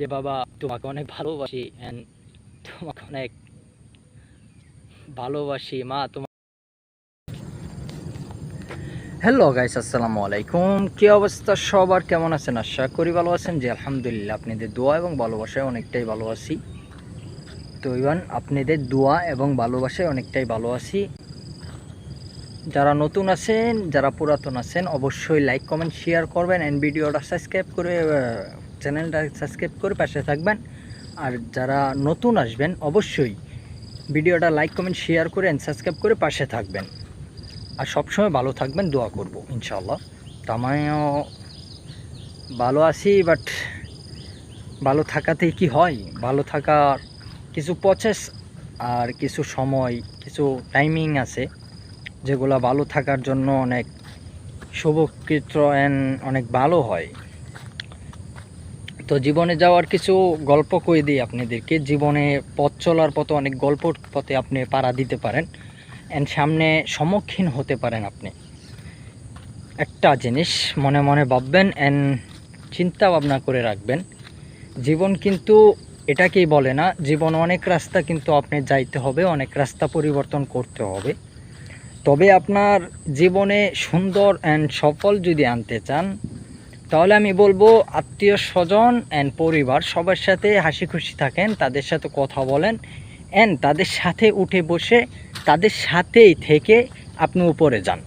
যে বাবা, তোমাকে অনেক ভালোবাসি অ্যান্ড তোমাকে অনেক ভালোবাসি, মা তোমার হ্যালো গাইস আসসালামু আলাইকুম। কি অবস্থা সবার? কেমন আছেন? আশা করি ভালো আছেন। যে আলহামদুলিল্লাহ, আপনাদের দোয়া এবং ভালোবাসায় অনেকটাই ভালো আছি। তো ইভান, আপনাদের দোয়া এবং ভালোবাসায় অনেকটাই ভালো আছি। যারা নতুন আছেন, যারা পুরাতন আছেন, অবশ্যই লাইক কমেন্ট শেয়ার করবেন অ্যান্ড ভিডিওটা সাবস্ক্রাইব করে চ্যানেলটা সাবস্ক্রাইব করে পাশে থাকবেন। আর যারা নতুন আসবেন, অবশ্যই ভিডিওটা লাইক, কমেন্ট, শেয়ার করে অ্যান্ড সাবস্ক্রাইব করে পাশে থাকবেন। আর সবসময় ভালো থাকবেন, দোয়া করব ইনশাল্লাহ তো আমিও ভালো আছি বাট ভালো থাকাতেই কি হয়? ভালো থাকার কিছু প্রসেস আর কিছু সময়, কিছু টাইমিং আছে, যেগুলো ভালো থাকার জন্য অনেক শুভকৃত অ্যান্ড অনেক ভালো হয়। তো জীবনে যাওয়ার কিছু গল্প কই দিই আপনাদেরকে? জীবনে পথ চলার পথে অনেক গল্প পথে আপনি পাড়া দিতে পারেন অ্যান্ড সামনে সম্মুখীন হতে পারেন আপনি। একটা জিনিস মনে মনে ভাববেন অ্যান্ড চিন্তা ভাবনা করে রাখবেন। জীবন কিন্তু এটাকেই বলে না, জীবন অনেক রাস্তা কিন্তু আপনি যাইতে হবে, অনেক রাস্তা পরিবর্তন করতে হবে। তবে আপনার জীবনে সুন্দর অ্যান্ড সফল যদি আনতে চান তাহলে আমি বলব আত্মীয় স্বজন অ্যান্ড পরিবার সবার সাথে হাসি খুশি থাকেন, তাদের সাথে কথা বলেন অ্যান্ড তাদের সাথে উঠে বসে তাদের সাথেই থেকে আপনি উপরে যান।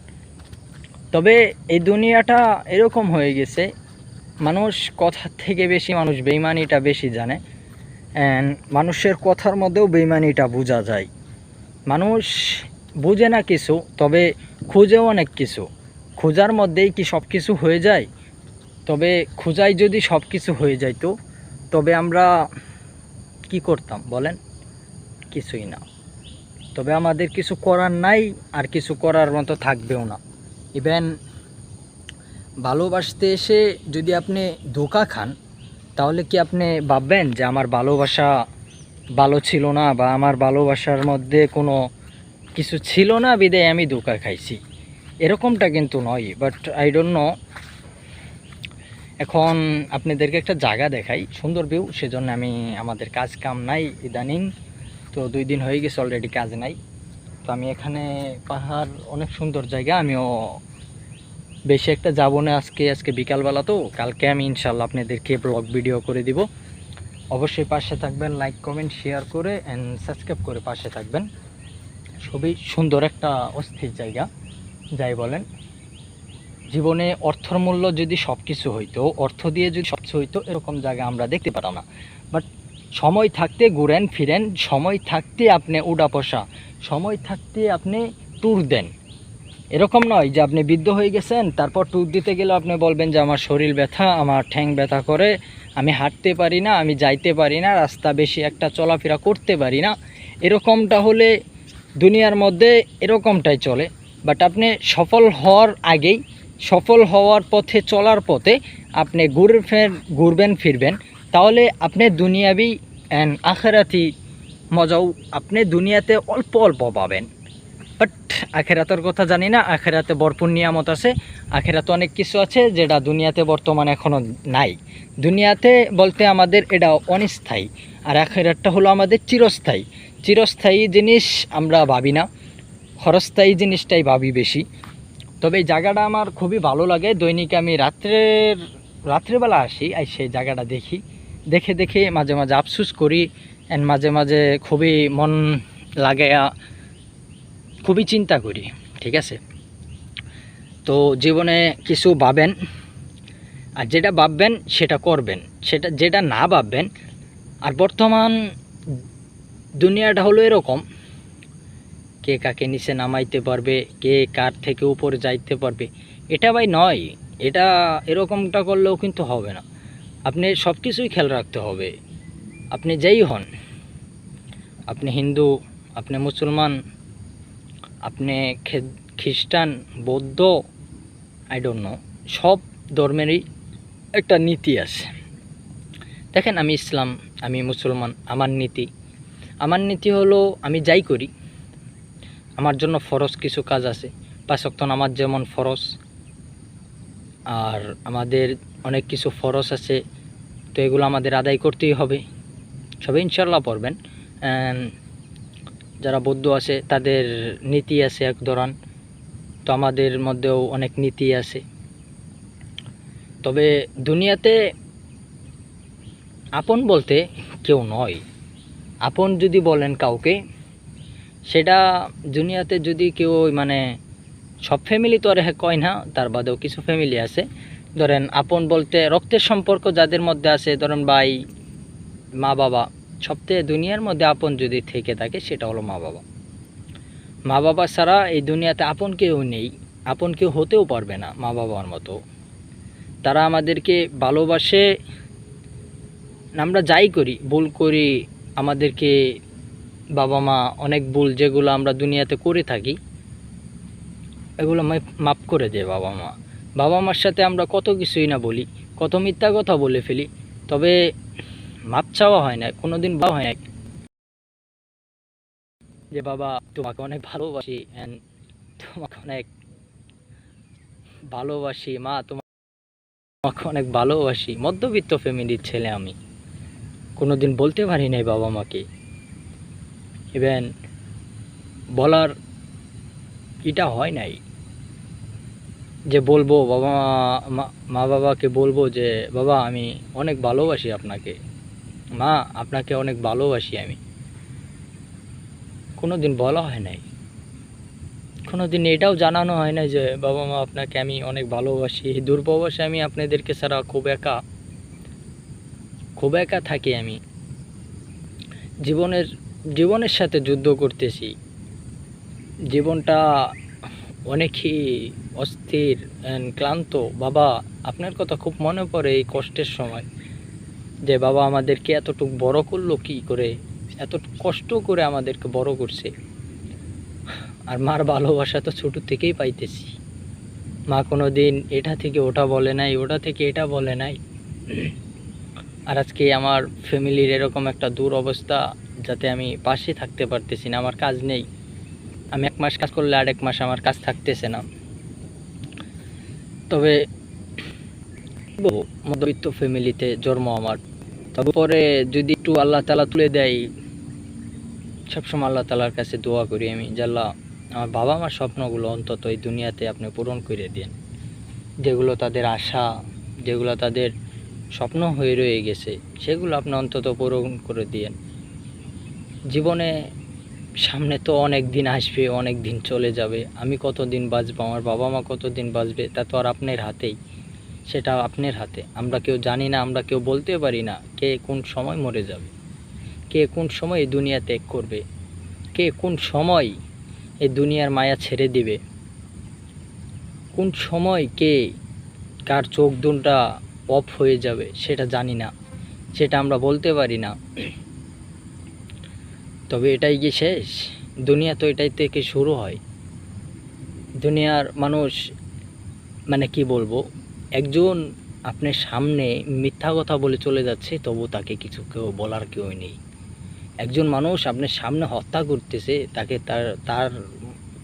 তবে এই দুনিয়াটা এরকম হয়ে গেছে, মানুষ কথার থেকে বেশি মানুষ বেইমানিটা বেশি জানে অ্যান্ড মানুষের কথার মধ্যেও বেইমানিটা বোঝা যায়। মানুষ বুঝে না কিছু, তবে খুঁজেও অনেক কিছু। খোঁজার মধ্যেই কি সব কিছু হয়ে যায়? তবে খোঁজাই যদি সব কিছু হয়ে যাইতো তবে আমরা কি করতাম বলেন? কিছুই না। তবে আমাদের কিছু করার নাই, আর কিছু করার মতো থাকবেও না। ইভেন ভালোবাসতে এসে যদি আপনি ধোকা খান, তাহলে কি আপনি ভাববেন যে আমার ভালোবাসা ভালো ছিল না বা আমার ভালোবাসার মধ্যে কোনো কিছু ছিল না, বিদায় আমি ধোকা খাইছি? এরকমটা কিন্তু নয় বাট আই ডোন্ট নো এখন আপনাদেরকে একটা জায়গা দেখাই, সুন্দর ভিউ সেজন্য আমি আমাদের কাজ কাম নাই ইদানিং। তো দুই দিন হয়ে গেছে অলরেডি কাজ নাই। তো আমি এখানে পাহাড় অনেক সুন্দর জায়গা, আমিও বেশি একটা যাব না আজকে আজকে বিকালবেলা তো, কালকে আমি ইনশাল্লাহ আপনাদেরকে ব্লগ ভিডিও করে দিব। অবশ্যই পাশে থাকবেন লাইক কমেন্ট শেয়ার করে অ্যান্ড সাবস্ক্রাইব করে পাশে থাকবেন। খুবই সুন্দর একটা অস্থির জায়গা, যাই বলেন। জীবনে অর্থর মূল্য যদি সব কিছু হইতো, অর্থ দিয়ে যদি সব কিছু হইতো, এরকম জায়গা আমরা দেখতে পারতাম না। বাট সময় থাকতে ঘুরেন, ফিরেন, সময় থাকতে আপনি উড়া পোষা, সময় থাকতে আপনি ট্যুর দেন। এরকম নয় যে আপনি বৃদ্ধ হয়ে গেছেন, তারপর ট্যুর দিতে গেলে আপনি বলবেন যে আমার শরীর ব্যথা, আমার ঠ্যাং ব্যথা করে, আমি হাঁটতে পারি না, আমি যাইতে পারি না, রাস্তা বেশি একটা চলাফেরা করতে পারি না। এরকমটা হলে দুনিয়ার মধ্যে এরকমটাই চলে। বাট আপনি সফল হওয়ার আগেই সফল হওয়ার পথে চলার পথে আপনি ঘুরে ফের, ঘুরবেন, ফিরবেন। তাহলে আপনি দুনিয়াবি অ্যান্ড আখেরাতি মজাও আপনি দুনিয়াতে অল্প অল্প পাবেন। বাট আখেরাতের কথা জানি না, আখেরাতে ভরপুর নিয়ামত আছে। আখেরাতে অনেক কিছু আছে যেটা দুনিয়াতে বর্তমানে এখনও নাই। দুনিয়াতে বলতে আমাদের এটা অনিস্থায়ী, আর আখেরাতটা হলো আমাদের চিরস্থায়ী। চিরস্থায়ী জিনিস আমরা ভাবি না ক্ষরস্থায়ী জিনিসটাই ভাবি বেশি। তবে এই জায়গাটা আমার খুবই ভালো লাগে। দৈনিক আমি রাত্রের, রাত্রেবেলা আসি আর সেই জায়গাটা দেখি। দেখে দেখে মাঝে মাঝে আফসুস করি অ্যান্ড মাঝে মাঝে খুবই মন লাগাইয়া খুবই চিন্তা করি, ঠিক আছে? তো জীবনে কিছু ভাবেন, আর যেটা ভাববেন সেটা করবেন। সেটা, যেটা না ভাববেন, আর বর্তমান দুনিয়াটা হলো এরকম কে কাকে নিচে নামাইতে পারবে, কে কার থেকে উপরে যাইতে পারবে, এটা ভাই নয়। এটা এরকমটা করলেও কিন্তু হবে না। আপনি সব কিছুই খেয়াল রাখতে হবে। আপনি যেই হন, আপনি হিন্দু, আপনি মুসলমান, আপনি খ্রিস্টান, বৌদ্ধ আই ডোন্ট নো সব ধর্মেরই একটা নীতি আছে। দেখেন আমি ইসলাম, আমি মুসলমান, আমার নীতি। আমার নীতি হলো আমি যাই করি আমার জন্য ফরজ কিছু কাজ আছে। পাঁচক্ত আমার যেমন ফরজ, আর আমাদের অনেক কিছু ফরজ আছে, তো এগুলো আমাদের আদায় করতেই হবে। সবাই ইনশাল্লাহ পড়বেন। যারা বৌদ্ধ আছে, তাদের নীতি আছে এক ধরন, তো আমাদের মধ্যেও অনেক নীতি আছে। তবে দুনিয়াতে আপন বলতে কেউ নয়। আপন যদি বলেন কাউকে সেটা দুনিয়াতে যদি কেউ মানে সব ফ্যামিলি তো আর কয় না, তার বাদেও কিছু ফ্যামিলি আছে। ধরেন আপন বলতে রক্তের সম্পর্ক যাদের মধ্যে আছে, ধরেন ভাই, মা বাবা সবথেকে দুনিয়ার মধ্যে আপন যদি থেকে থাকে সেটা হলো মা বাবা। মা বাবা ছাড়া এই দুনিয়াতে আপন কেউ নেই, আপন কেউ হতেও পারবে না মা বাবার মতো। তারা আমাদেরকে ভালোবাসে, আমরা যাই করি, ভুল করি, আমাদেরকে বাবা মা অনেক ভুল যেগুলো আমরা দুনিয়াতে করে থাকি, এগুলো মাফ করে দেয় বাবা মা বাবা মার সাথে আমরা কত কিছুই না বলি, কত মিথ্যা কথা বলে ফেলি, তবে মাপ চাওয়া হয় না কোনো দিন বলা হয় না। যে বাবা, তোমাকে অনেক ভালোবাসি অ্যান্ড তোমাকে অনেক ভালোবাসি, মা, তোমাকে অনেক ভালোবাসি। মধ্যবিত্ত ফ্যামিলির ছেলে আমি। কোনোদিন বলতে পারি নাই বাবা মাকে ইভেন বলার এটা হয় নাই। যে বলব, বাবা মা- বাবাকে বলব যে, বাবা, আমি অনেক ভালোবাসি আপনাকে। মা, আপনাকে অনেক ভালোবাসি আমি। কোনো দিন বলা হয় নাই। কোনো দিন এটাও জানানো হয় না যে, বাবা মা, আপনাকে আমি অনেক ভালোবাসি। এই দুর্ববাসে আমি আপনাদেরকে ছাড়া খুব একা খুব একা থাকি আমি। জীবনের জীবনের সাথে যুদ্ধ করতেছি। জীবনটা অনেকই অস্থির ক্লান্ত। বাবা, আপনার কথা খুব মনে পড়ে এই কষ্টের সময়। যে বাবা আমাদেরকে এতটুকু বড় করল কি করে? এত কষ্ট করে আমাদেরকে বড় করছে। আর মার ভালোবাসা তো ছোট থেকেই পাইতেছি। মা কোনো দিন এটা থেকে ওটা বলে নাই, ওটা থেকে এটা বলে নাই। আর আজকে আমার ফ্যামিলির এরকম একটা দূর অবস্থা যাতে আমি পাশে থাকতে পারতেছি না, আমার কাজ নেই। আমি এক মাস কাজ করলে আরেক মাস আমার কাজ থাকতেছে না। তবে মধ্যবিত্ত ফ্যামিলিতে জন্ম আমার। তারপরে যদি একটু আল্লাহ তালা তুলে দেয়, সবসময় আল্লাহ তালার কাছে দোয়া করি আমি আল্লাহ আমার বাবা মার স্বপ্নগুলো অন্তত এই দুনিয়াতে আপনি পূরণ করে দিন। যেগুলো তাদের আশা, যেগুলো তাদের স্বপ্ন হয়ে রয়ে গেছে, সেগুলো আপনি অন্তত পূরণ করে দিয়েন। জীবনে সামনে তো অনেক দিন আসবে, অনেক দিন চলে যাবে। আমি কতদিন বাঁচবো? আমার বাবা মা কতদিন বাঁচবে? তা তো আর আপনার হাতেই। সেটা আপনার হাতে। আমরা কেউ জানি না, আমরা কেউ বলতে পারি না কে কোন সময় মরে যাবে। কে কোন সময় এই দুনিয়া ত্যাগ করবে? কে কোন সময় এই দুনিয়ার মায়া ছেড়ে দিবে? কোন সময় কে কার চোখ দুনটা অফ হয়ে যাবে সেটা জানি না। সেটা আমরা বলতে পারি না। তবে এটাই কি শেষ, দুনিয়া তো এটাই থেকে শুরু হয়। দুনিয়ার মানুষ মানে কি বলব, একজন আপনার সামনে মিথ্যা কথা বলে চলে যাচ্ছে, তবু তাকে কিছু কেউ বলার কেউ নেই। একজন মানুষ আপনার সামনে হত্যা করতেছে, তাকে তার তার,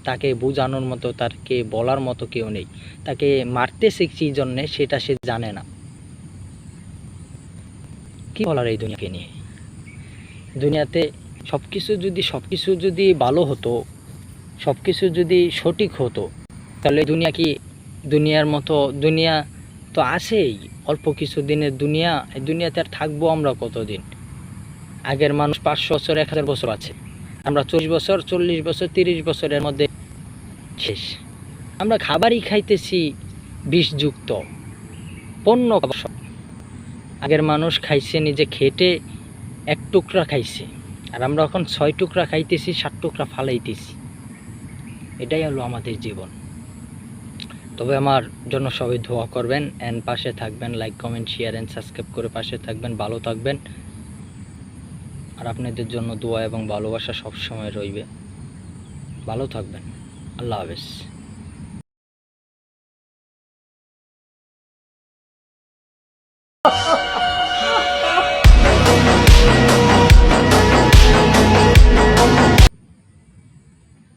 তাকে বোঝানোর মতো তাকে বলার মতো কেউ নেই। তাকে মারতেছে কী জন্যে, সেটা সে জানে না। কি বলার এই দুনিয়াকে নিয়ে? দুনিয়াতে সব কিছু যদি সব কিছু যদি ভালো হতো সব কিছু যদি সঠিক হতো, তাহলে দুনিয়া কি দুনিয়ার মতো, দুনিয়া তো আছেই, অল্প কিছু দিনের দুনিয়া, এই দুনিয়াতে আর থাকব আমরা কতদিন? আগের মানুষ পাঁচশো বছর, এক হাজার বছর আছে। আমরা চল্লিশ বছর চল্লিশ বছর, তিরিশ বছরের মধ্যে শেষ। আমরা খাবারই খাইতেছি বিষযুক্ত, পণ্য। আগের মানুষ খাইছে, নিজে খেটে এক টুকরা খাইছে। আর আমরা এখন ছয় টুকরা খাইতেছি, সাত টুকরা ফালাইতেছি। এটাই হলো আমাদের জীবন। তবে আমার জন্য সবাই দোয়া করবেন অ্যান্ড পাশে থাকবেন like comment share and subscribe করে পাশে থাকবেন, ভালো থাকবেন। আর আপনাদের জন্য দোয়া এবং ভালোবাসা সবসময় রইবে। ভালো থাকবেন। আল্লাহ হাফেজ।